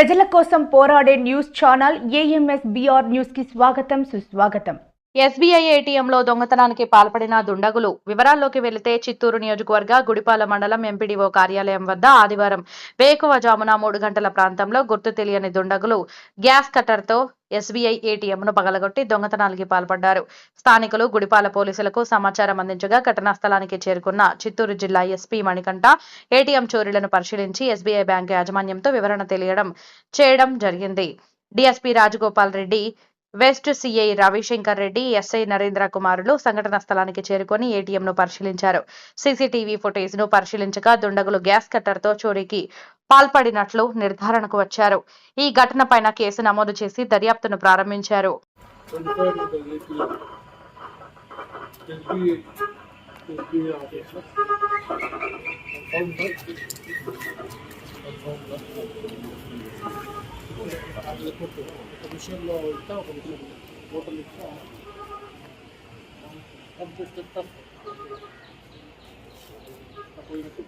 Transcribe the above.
ప్రజల కోసం పోరాడే న్యూస్ ఛానల్ ఏఎంఎస్ బిఆర్ న్యూస్కి స్వాగతం సుస్వాగతం. ఎస్బీఐ ఏటీఎంలో దొంగతనానికి పాల్పడిన దుండగులు. వివరాల్లోకి వెళితే చిత్తూరు నియోజకవర్గ గుడిపాల మండలం ఎంపీడీఓ కార్యాలయం వద్ద ఆదివారం వేకువజామున మూడు గంటల ప్రాంతంలో గుర్తు తెలియని దుండగులు గ్యాస్ కట్టర్తో ఎస్బీఐ ఏటీఎంను పగలగొట్టి దొంగతనానికి పాల్పడ్డారు. స్థానికులు గుడిపాల పోలీసులకు సమాచారం అందించగా ఘటనా స్థలానికి చేరుకున్న చిత్తూరు జిల్లా ఎస్పీ మణికంఠ ఏటీఎం చోరీలను పరిశీలించి ఎస్బీఐ బ్యాంకు యాజమాన్యంతో వివరణ తెలియడం చేయడం జరిగింది. DSP Rajagopal Reddy west CI Ravishankar Reddy SI Narendra కుమారులు సంఘటన స్థలానికి చేరుకొని ఏటీఎంను పరిశీలించారు. సీసీటీవీ ఫుటేజ్ను పరిశీలించగా దుండగులు గ్యాస్ కట్టర్తో చోరీకి పాల్పడినట్లు నిర్ధారణకు వచ్చారు. ఈ ఘటన పైన కేసు నమోదు చేసి దర్యాప్తును ప్రారంభించారు. లేకపోతే ఒక విషయంలో ఇస్తా ఒక విషయం హోటల్ ఇస్తా. పంపిస్తే పోయినట్టు